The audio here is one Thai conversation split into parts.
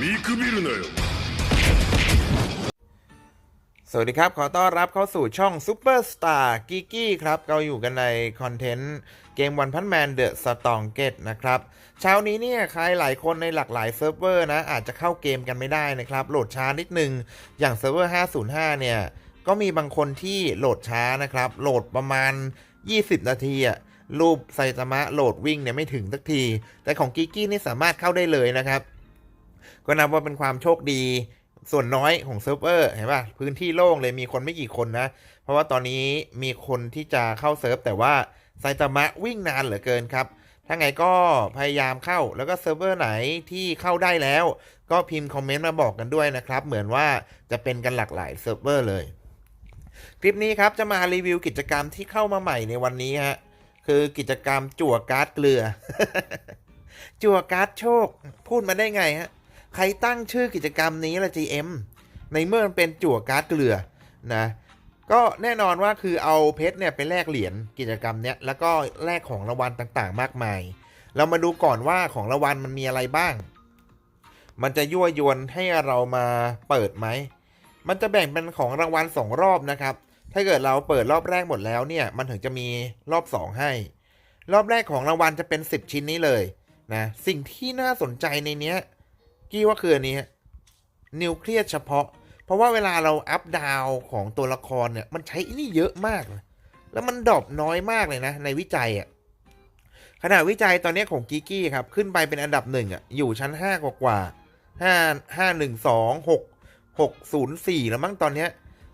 見くびるなよ สวัสดีครับ ขอต้อนรับเข้าสู่ช่อง Super Star g e e k y ครับ เราอยู่กันในคอนเทนต์เกมวันพันแมนเดอะสตองเกตนะครับ เช้านี้เนี่ย ใครหลายคนในหลากหลายเซิร์ฟเวอร์นะ อาจจะเข้าเกมกันไม่ได้นะครับ โหลดช้านิดนึง อย่างเซิร์ฟเวอร์ 505 เนี่ย ก็มีบางคนที่โหลดช้านะครับ โหลดประมาณ 20 นาทีอะรูปไซตามะโหลดวิ่งเนี่ยไม่ถึงสักที แต่ของ g e e k y นี่สามารถเข้าได้เลยนะครับ ก็นับว่าเป็นความโชคดีส่วนน้อยของเซิร์ฟเวอร์เห็นป่ะพื้นที่โล่งเลยมีคนไม่กี่คนนะ เพราะว่าตอนนี้มีคนที่จะเข้าเซิร์ฟแต่ว่าไซตามะวิ่งนานเหลือเกินครับ ถ้าไงก็พยายามเข้าแล้วก็เซิร์ฟเวอร์ไหนที่เข้าได้แล้ว ก็พิมพ์คอมเมนต์มาบอกกันด้วยนะครับ เหมือนว่าจะเป็นกันหลากหลายเซิร์ฟเวอร์เลย คลิปนี้ครับจะมารีวิวกิจกรรมที่เข้ามาใหม่ในวันนี้ฮะคือกิจกรรมจั่วการ์ดเกลือ จั่วการ์ดโชค พูดมาได้ไงฮะ ใครตั้งชื่อกิจกรรมนี้ละ GM ในเมื่อมันเป็นจั่วการ์ดเกลือนะ ก็แน่นอนว่าคือเอาเพชรเนี่ยไปแลกเหรียญกิจกรรมเนี้ยแล้วก็แลกของรางวัลต่างๆ มากมาย เรามาดูก่อนว่าของรางวัลมันมีอะไรบ้าง มันจะยั่วยวนให้เรามาเปิดไหม มันจะแบ่งเป็นของรางวัลสองรอบนะครับ ถ้าเกิดเราเปิดรอบแรกหมดแล้วเนี่ย มันถึงจะมีรอบสองให้ รอบแรกของรางวัลจะเป็น 10 ชิ้นนี้เลยนะ สิ่งที่น่าสนใจในเนี้ย กี้ว่าคืออันนี้นิวเคลียสเฉพาะ เพราะว่าเวลาเราอัพดาวของตัวละครเนี่ย มันใช้อันนี่เยอะมากเลยแล้วมันดรอปน้อยมากเลยนะ ในวิจัยอะ่ะขณะวิจัยตอนนี้ของกิกกี้ครับ ขึ้นไปเป็นอันดับหนึ่งอะอยู่ชั้นห้ากว่ากว่าห้าห้าหนึ่งสองหกหกศูนย์สี่แล้วมั้งตอนเนี้ย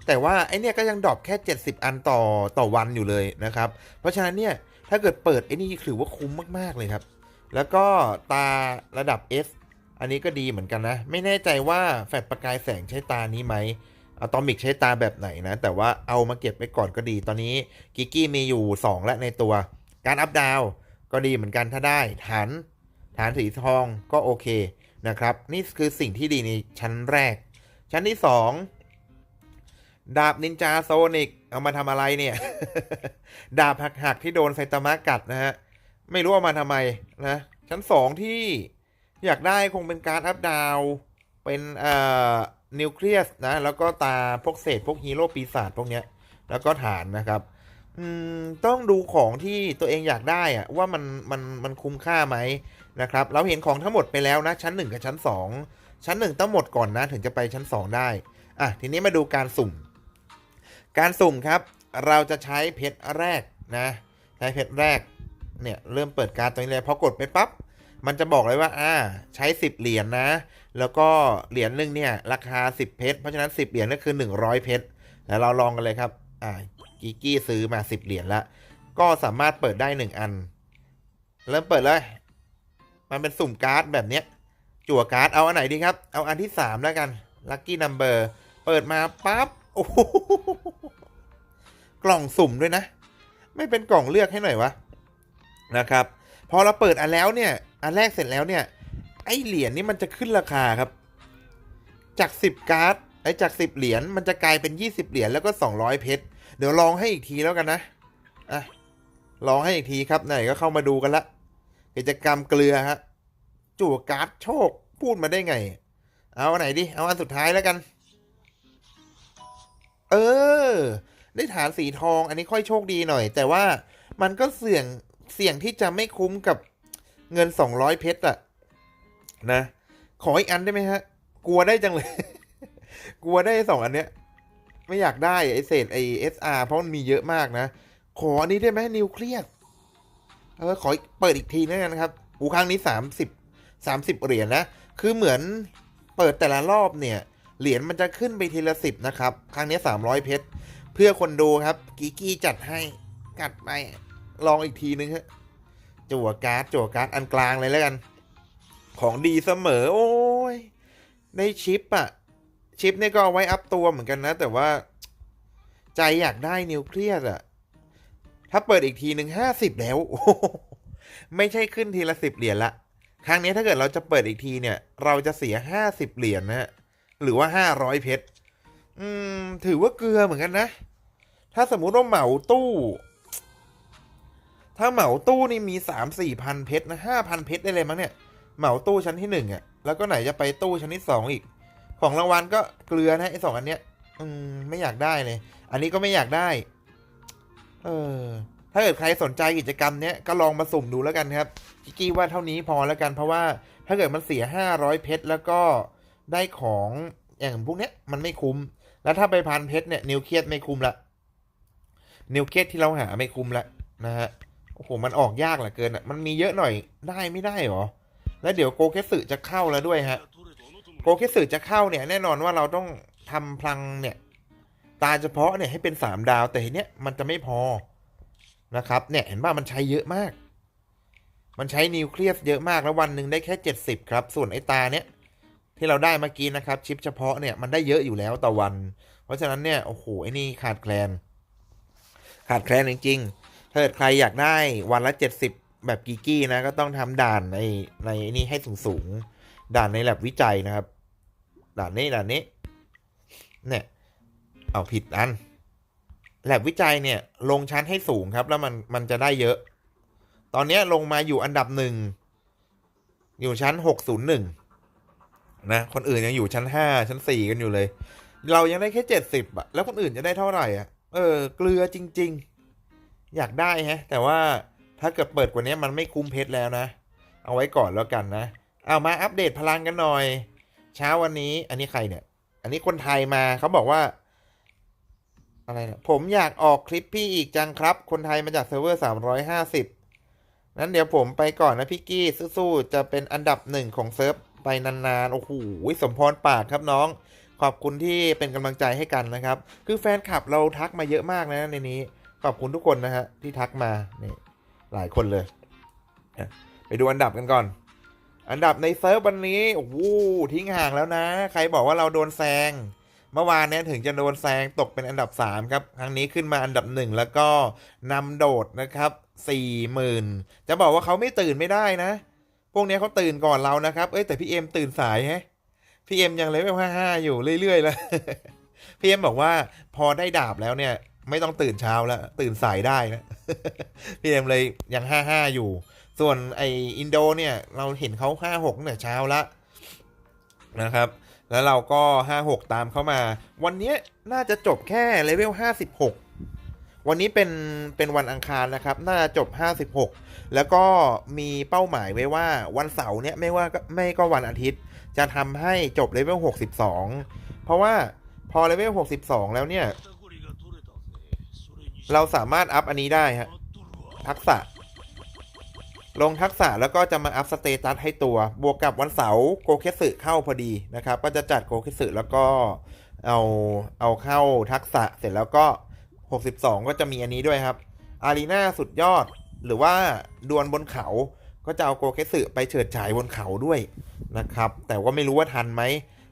แต่ว่าไอเนี้ยก็ยังดรอปแค่ 70 อันต่อต่อวันอยู่เลยนะครับ เพราะฉะนั้นเนี่ยถ้าเกิดเปิดไอนี่ถือว่าคุ้มมากๆเลยครับ แล้วก็ตาระดับ S อันนี้ก็ดีเหมือนกันนะ ไม่แน่ใจว่าแฟลชประกายแสงใช้ตานี้ไหมอะตอมิกใช้ตาแบบไหนนะ แต่ว่าเอามาเก็บไว้ก่อนก็ดี ตอนนี้กิกกี้มีอยู่ 2 และในตัว การอัพดาวก็ดีเหมือนกันถ้าได้ ฐาน ฐานสีทองก็โอเคนะครับ นี่คือสิ่งที่ดีในชั้นแรก ชั้นที่ 2 ดาบนินจาโซนิกเอามาทำอะไรเนี่ย ดาบหักๆที่โดนไซตามะกัดนะฮะ ไม่รู้เอามาทำไมนะ ชั้นสองที่ อยากได้คงเป็นการอัพดาวเป็นเอ่อนิวเคลียสนะ แล้วก็ตาพวกเศษพวกฮีโร่ปีศาจพวกเนี้ย แล้วก็ฐานนะครับ อืม ต้องดูของที่ตัวเองอยากได้อะว่ามันมันมันคุ้มค่าไหมนะครับ เราเห็นของทั้งหมดไปแล้วนะ ชั้น 1 กับชั้น 2 ชั้น 1 ต้องหมดก่อนนะ ถึงจะไปชั้น 2 ได้ อะ ทีนี้มาดูการสุ่ม การสุ่มครับ เราจะใช้เพชรแรกนะ ใช้เพชรแรก เนี่ย เริ่มเปิดการ์ดตรงนี้เลย พอกดไปปั๊บ มันจะบอกเลยว่าอ่าใช้ 10 เหรียญนนะ แล้วก็เหรียญหนึ่งเนี่ยราคา 10 เพชร เพราะฉะนั้น 10 เหรียญก็คือ 100 เพชร แล้วเราลองกันเลยครับ อ่ากิกกี้ซื้อมา 10 เหรียญละ ก็สามารถเปิดได้ 1 อัน เริ่มเปิดเลย มันเป็นสุ่มการ์ดแบบเนี้ย จั่วการ์ด เอาอันไหนดีครับ เอาอันที่ 3 แล้วกันลัคกี้นัมเบอร์เปิดมาปั๊บ โอ้โหกล่องสุ่มด้วยนะ ไม่เป็นกล่องเลือกให้หน่อยวะนะครับ พอเราเปิดอันแล้วเนี่ย อันแรกเสร็จแล้วเนี่ย ไอเหรียญนี่มันจะขึ้นราคาครับ จาก 10 การ์ดไอจาก 10 เหรียญมันจะกลายเป็น 20 เหรียญแล้วก็ 200 เพชรเดี๋ยวลองให้อีกทีแล้วกันนะอะลองให้อีกทีครับไหนก็เข้ามาดูกันละกิจกรรมเกลือฮะจั่วการ์ดโชคพูดมาได้ไง เอาอันไหนดิ เอาอันสุดท้ายแล้วกัน เออ ได้ฐานสีทองอันนี้ค่อยโชคดีหน่อย แต่ว่ามันก็เสี่ยงเสี่ยงที่จะไม่คุ้มกับ เงิน200เพชรอะนะ ขออีกอันได้ไหมฮะ กลัวได้จังเลย กลัวได้สองอันเนี้ย ไม่อยากได้ไอเศษไอเอสอาร์เพราะมันมีเยอะมากนะ ขออันนี้ได้ไหมนิวเคลียสเออขอเปิดอีกทีนึงนะครับอูครั้งนี้สามสิบสามสิบเหรียญนะ คือเหมือนเปิดแต่ละรอบเนี่ย เหรียญมันจะขึ้นไปทีละสิบนะครับ ครั้งนี้สามร้อยเพชร เพื่อคนดูครับ กีกี้จัดให้กัดไปลองอีกทีนึงฮะ จั่วการ์ดจั่วการ์ดอันกลางเลยแล้วกัน ของดีเสมอ โอ้ยได้ชิปอะชิปนี่ก็เอาไว้อัพตัวเหมือนกันนะ แต่ว่าใจอยากได้นิวเคลียสอะถ้าเปิดอีกทีหนึ่งห้าสิบแล้วโอ้ไม่ใช่ขึ้นทีละสิบเหรียญละครั้งนี้ถ้าเกิดเราจะเปิดอีกทีเนี่ย เราจะเสียห้าสิบเหรียญนะฮะหรือว่าห้าร้อยเพชรอืม ถือว่าเกลือเหมือนกันนะ ถ้าสมมุติว่าเหมาตู้ ถ้าเหมาตู้นี่มีสามสี่พันเพชรนะห้าพันเพชรได้เลยมั้งเนี่ย เหมาตู้ชั้นที่หนึ่งอะ แล้วก็ไหนจะไปตู้ชั้นิดสองอีก ของรางวัลก็เกลือนะไอ้สองอันเนี้ย อืมไม่อยากได้เลย อันนี้ก็ไม่อยากได้ เออ ถ้าเกิดใครสนใจกิจกรรมเนี้ยก็ลองมาสุ่มดูแล้วกันครับกิกกี้ว่าเท่านี้พอแล้วกัน เพราะว่าถ้าเกิดมันเสียห้าร้อยเพชรแล้วก็ได้ของอย่างพวกเนี้ยมันไม่คุ้ม แล้วถ้าไปพันเพชรเนี่ยนิวเคลียสไม่คุ้มละ นิวเคลียสที่เราหาไม่คุ้มละนะฮะ โอ้โห มันออกยากเหลือเกินอะ มันมีเยอะหน่อยได้ไม่ได้หรอ แล้วเดี๋ยวโกเคสึจะเข้าแล้วด้วยฮะ โกเคสึจะเข้าเนี่ย แน่นอนว่าเราต้องทำพลังเนี่ย ตาเฉพาะเนี่ยให้เป็นสามดาวแต่เนี้ยมันจะไม่พอนะครับ เนี่ยเห็นป่ะมันใช้เยอะมาก มันใช้นิวเคลียสเยอะมากแล้ววันหนึ่งได้แค่เจ็ดสิบครับ ส่วนไอ้ตาเนี่ยที่เราได้เมื่อกี้นะครับชิปเฉพาะเนี่ยมันได้เยอะอยู่แล้วต่อวัน เพราะฉะนั้นเนี่ยโอ้โหไอ้นี่ขาดแคลน ขาดแคลนจริงๆ ถ้าเกิดใครอยากได้วันละเจ็ดสิบแบบกีกี้นะ ก็ต้องทำด่านในในนี่ให้สูงสูงๆด่านในแลบวิจัยนะครับ ด่านนี้ด่านนี้ เนี่ย เอาผิดอันแลบวิจัยเนี่ยลงชั้นให้สูงครับ แล้วมันมันจะได้เยอะ ตอนนี้ลงมาอยู่อันดับหนึ่งอยู่ชั้นหกศูนย์หนึ่งนะ คนอื่นยังอยู่ชั้นห้าชั้นสี่กันอยู่เลย เรายังได้แค่เจ็ดสิบอะแล้วคนอื่นจะได้เท่าไหร่อะเออ เกลือจริง ๆ อยากได้ฮะ แต่ว่าถ้าเกิดเปิดกว่านี้มันไม่คุ้มเพชรแล้วนะ เอาไว้ก่อนแล้วกันนะ เอามาอัปเดตพลังกันหน่อย เช้าวันนี้ อันนี้ใครเนี่ย อันนี้คนไทยมาเขาบอกว่า อะไรนะผมอยากออกคลิปพี่อีกจังครับ คนไทยมาจากเซิร์ฟเวอร์สามร้อยห้าสิบนั้นเดี๋ยวผมไปก่อนนะพี่กี้สู้ๆจะเป็นอันดับหนึ่งของเซิร์ฟไปนานๆ โอ้โห สมพรปากครับน้อง ขอบคุณที่เป็นกำลังใจให้กันนะครับ คือแฟนคลับเราทักมาเยอะมากนะในนี้ ขอบคุณทุกคนนะฮะที่ทักมานี่หลายคนเลย ไปดูอันดับกันก่อน อันดับในเซิร์ฟวันนี้โอ้โหทิ้งห่างแล้วนะ ใครบอกว่าเราโดนแซงเมื่อวานเนี้ยถึงจะโดนแซงตกเป็นอันดับ 3 ครับ ครั้งนี้ขึ้นมาอันดับ 1 แล้วก็นำโดดนะครับ40,000 จะบอกว่าเขาไม่ตื่นไม่ได้นะ พวกนี้เขาตื่นก่อนเรานะครับ เอ้ยแต่พี่เอ็มตื่นสายแฮะพี่เอ็มยังเลเวล55 อยู่เรื่อยๆแล้วพี่เอ็มบอกว่าพอได้ดาบแล้วเนี่ย ไม่ต้องตื่นเช้าแล้ว ตื่นสายได้นะพี่เอ็มเลยยัง55อยู่ ส่วนไออินโดเนี่ย เราเห็นเขา56ตั้งแต่เช้าละนะครับ แล้วเราก็56ตามเข้ามา วันนี้น่าจะจบแค่เลเวล56วันนี้เป็นเป็นวันอังคารนะครับ น่าจะจบ 56 แล้วก็มีเป้าหมายไว้ว่าวันเสาร์เนี้ยไม่ว่าก็ไม่ก็วันอาทิตย์ จะทำให้จบเลเวล 62 เพราะว่าพอเลเวล 62 แล้วเนี่ย เราสามารถอัพอันนี้ได้ฮะทักษะ ลงทักษะแล้วก็จะมาอัพสเตตัสให้ตัว บวกกับวันเสาร์โกเคสึเข้าพอดีนะครับ ก็จะจัดโกเคสึแล้วก็เอาเอาเข้าทักษะเสร็จแล้วก็ 62 ก็จะมีอันนี้ด้วยครับ อารีนาสุดยอดหรือว่าดวลบนเขา ก็จะเอาโกเคสึไปเฉิดฉายบนเขาด้วยนะครับ แต่ว่าไม่รู้ว่าทันไหม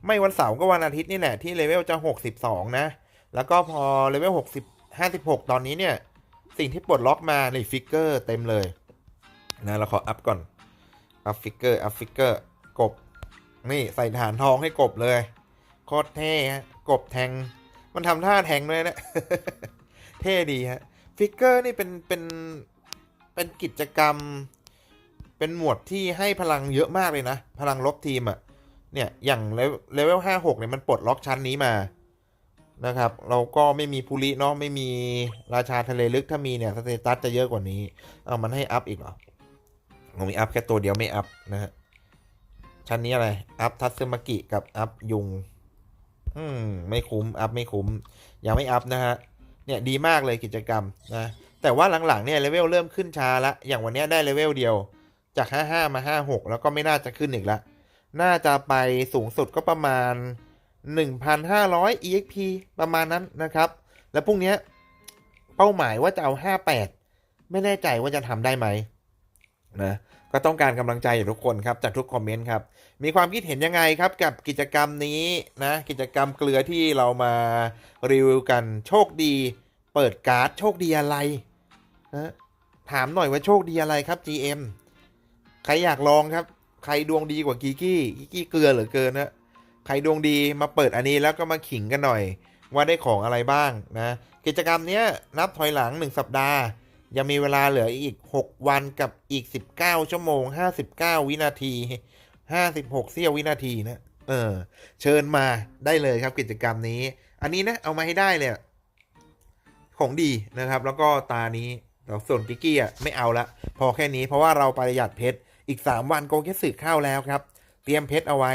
ไม่วันเสาร์ก็วันอาทิตย์นี่แหละที่เลเวลจะ 62 นะ แล้วก็พอเลเวล60 56 ตอนนี้เนี่ย สิ่งที่ปลดล็อกมาในฟิกเกอร์เต็มเลยนะเราขออัพก่อน อัพฟิกเกอร์ อัพฟิกเกอร์ กบ นี่ใส่ฐานทองให้กบเลย โคตรเท่ฮะ กบแทง มันทำท่าแทงด้วยนะ เท่ดีฮะ ฟิกเกอร์นี่เป็น เป็น เป็นกิจกรรม เป็นหมวดที่ให้พลังเยอะมากเลยนะ พลังลบทีมอะ่ะ เนี่ย อย่างเลเวลห้าหกเนี่ยมันปลดล็อกชั้นนี้มา นะครับ เราก็ไม่มีภูริเนาะไม่มีราชาทะเลลึกถ้ามีเนี่ยสเตตัสจะเยอะกว่านี้เอามันให้อัพอีกเหรอผมมีอัพแค่ตัวเดียวไม่อัพนะฮะชั้นนี้อะไร อัพทัตสึมากิกับอัพยุง อืม ไม่คุ้ม อัพไม่คุ้ม ยังไม่อัพนะฮะ เนี่ยดีมากเลยกิจกรรมนะ แต่ว่าหลังๆเนี่ยเลเวลเริ่มขึ้นช้าละ อย่างวันนี้ได้เลเวลเดียว จาก 55 มา 56 แล้วก็ไม่น่าจะขึ้นอีกละ น่าจะไปสูงสุดก็ประมาณ 1,500 EXP ประมาณนั้นนะครับ แล้วพรุ่งนี้เป้าหมายว่าจะเอา 58 ไม่แน่ใจว่าจะทำได้ไหมนะก็ต้องการกำลังใจจากทุกคนครับจากทุกคอมเมนต์ครับ มีความคิดเห็นยังไงครับกับกิจกรรมนี้นะ กิจกรรมเกลือที่เรามารีวิวกันโชคดี เปิดการ์ดโชคดีอะไรนะถามหน่อยว่าโชคดีอะไรครับ GM ใครอยากลองครับ ใครดวงดีกว่ากีกี้กีกี้เกลือเหลือเกินนะ ใครดวงดีมาเปิดอันนี้แล้วก็มาขิงกันหน่อย ว่าได้ของอะไรบ้างนะ กิจกรรมเนี้ยนับถอยหลัง 1 สัปดาห์ ยังมีเวลาเหลืออีก 6 วันกับอีก 19 ชั่วโมง 59 วินาที 56 เสี้ยววินาทีนะเออเชิญมาได้เลยครับกิจกรรมนี้ อันนี้นะเอามาให้ได้เลยของดีนะครับ แล้วก็ตานี้เราส่วนกิกกี้อะไม่เอาละพอแค่นี้เพราะว่าเราประหยัดเพชรอีก 3 วันโกเกสึเข้าแล้วครับ เตรียมเพชรเอาไว้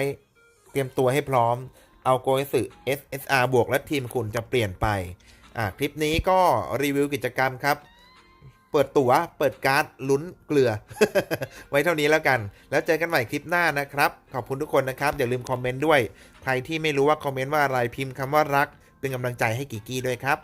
เตรียมตัวให้พร้อม เอาโกเกสึ SSR บวกและทีมคุณจะเปลี่ยนไป อะคลิปนี้ก็รีวิวกิจกรรมครับ เปิดตัว๋ว เปิดการ์ด ลุ้นเกลือ ไว้เท่านี้แล้วกัน แล้วเจอกันใหม่คลิปหน้านะครับ ขอบคุณทุกคนนะครับ อย่าลืมคอมเมนต์ด้วย ใครที่ไม่รู้ว่าคอมเมนต์ว่าอะไรพิมพ์คำว่ารัก เป็นกำลังใจให้กิกกี้ด้วยครับ